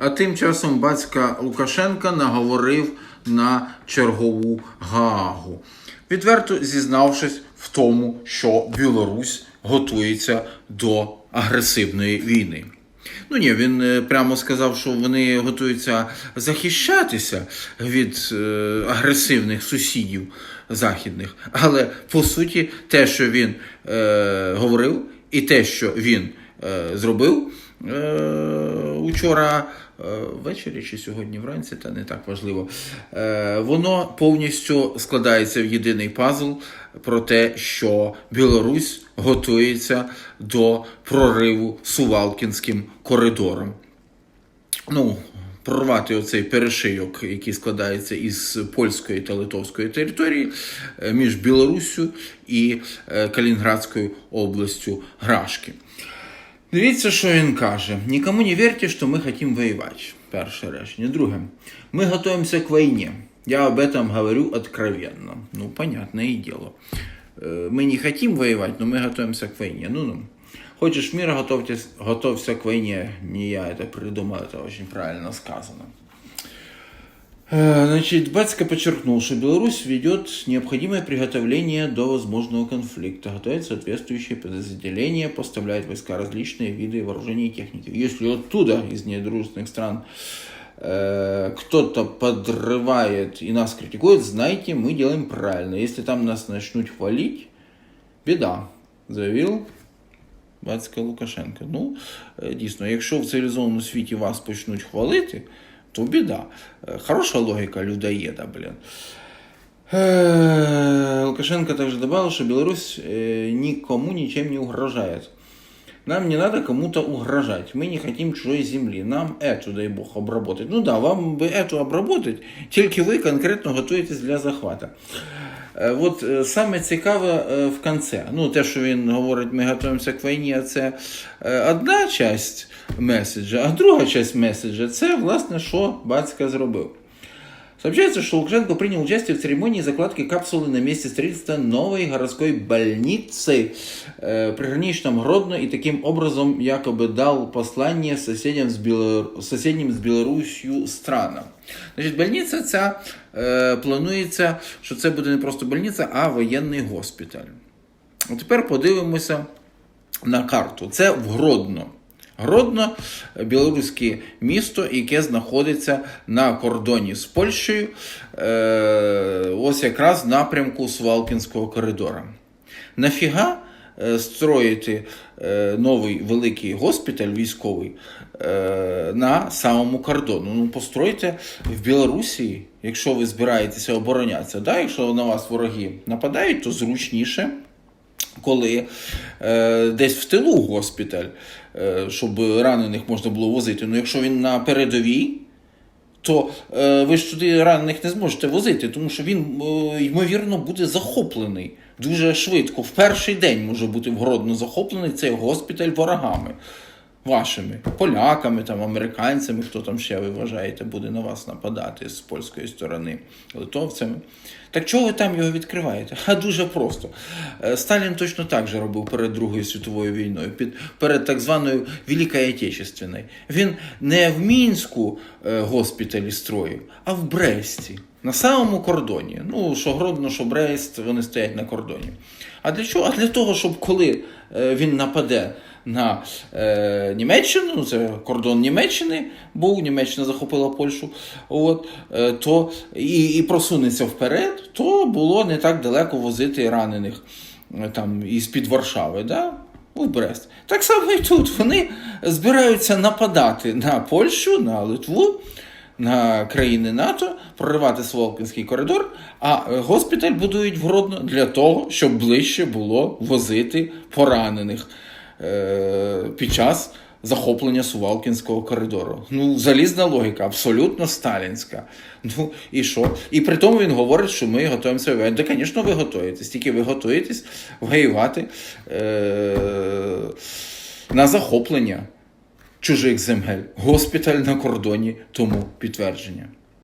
А тим часом батька Лукашенка наговорив на чергову Гаагу, відверто зізнавшись в тому, що Білорусь готується до агресивної війни. Ну ні, він е, прямо сказав, що вони готуються захищатися від е, агресивних сусідів західних. Але по суті, те, що він е, говорив, і те, що він е, зробив учора е, ввечері чи сьогодні вранці, та не так важливо, е, воно повністю складається в єдиний пазл про те, що Білорусь готується до прориву Сувалкінським коридором. Ну, прорвати оцей перешийок, який складається із польської та литовської території е, між Білоруссю і е, Калінградською областю Грашки. Дивіться, що він каже: нікому не вірте, що ми хочемо воювати. Перше речення. Друге, ми готуємося к війні. Я об этом говорю откровенно. Ну, понятное дело. Э, Мы не хотим воевать, но мы готовимся к войне. Ну, ну. Хочешь мира, готовьтесь, готовься к войне. Не я это придумал, это очень правильно сказано. Э, Значит, Батько подчеркнул, что Беларусь ведет необходимое приготовление до возможного конфликта, готовит соответствующие подразделения, поставляет войска различные виды вооружений и техники. Если оттуда, из недружественных стран, э, кто-то подрывает и нас критикует, знайте, мы делаем правильно. Если там нас начнут хвалить, беда, заявил батько Лукашенко. Ну, е, дійсно, якщо в цивілізованому світі вас почнуть хвалити, то біда. Е, Хороша логіка людоеда, блин. Э, Лукашенко также добавил, что Беларусь э, никому ничем не угрожает. Нам не надо кому-то угрожать. Мы не хотим чужой земли. Нам эту, дай бог, обработать. Ну да, вам бы эту обработать, тільки ви конкретно готуєтесь для захвата. Е, От е, саме цікаве е, в кінці. Ну, те, що він говорить, ми готуємося к війні, це одна часть меседжа, а друга часть меседжа це, власне, що батька зробив. Сообщается, что Лукашенко принял участие в церемонии закладки капсулы на месте строительства новой городской больницы э, приграничном Гродно и таким образом якобы дал послание соседям с, Белор... соседним с Білорусью странам. Значить, больниця ця е, планується, що це буде не просто больниця, а воєнний госпіталь. А тепер подивимося на карту. Це в Гродно. Гродно білоруське місто, яке знаходиться на кордоні з Польщею, е, ось якраз напрямку Свалкінського коридора. Нафіга е, строїти е, новий великий госпіталь військовий на самому кордону? Ну, постройте в Білорусі, якщо ви збираєтеся оборонятися. Да? Якщо на вас вороги нападають, то зручніше коли е, десь в тилу госпіталь, е, щоб ранених можна було возити. Ну, якщо він на передовій, то е, ви ж туди ранених не зможете возити, тому що він, е, ймовірно, буде захоплений дуже швидко. В перший день може бути в Гродно захоплений цей госпіталь ворогами. Вашими поляками, там, американцями, хто там ще ви вважаєте, буде на вас нападати з польської сторони, литовцями. Так чого ви там його відкриваєте? А дуже просто. Е, Сталін точно так же робив перед Другою світовою війною, під, перед так званою Великою Отечественною. Він не в Мінську е, госпіталі строїв, а в Бресті. На самому кордоні. Ну, що Гродно, що Брест, вони стоять на кордоні. А для чого? А для того, щоб коли е, він нападе на е, Німеччину, ну, це кордон Німеччини був, Німеччина захопила Польщу, от, е, то і, і просунеться вперед, то було не так далеко возити ранених е, там, із-під Варшави. Да? У Брест. Так само і тут. Вони збираються нападати на Польщу, на Литву, країни НАТО, проривати Сволкінський коридор, а е, госпіталь будують в Гродно для того, щоб ближче було возити поранених е- під час захоплення Сувалкінського коридору. Ну, залізна логіка, абсолютно сталінська. Ну і що? І при тому він говорить, що ми готуємося воювати. Да, звісно, ви готуєтесь, тільки ви готуєтесь воювати е- на захоплення чужих земель. Госпіталь на кордоні тому підтвердження.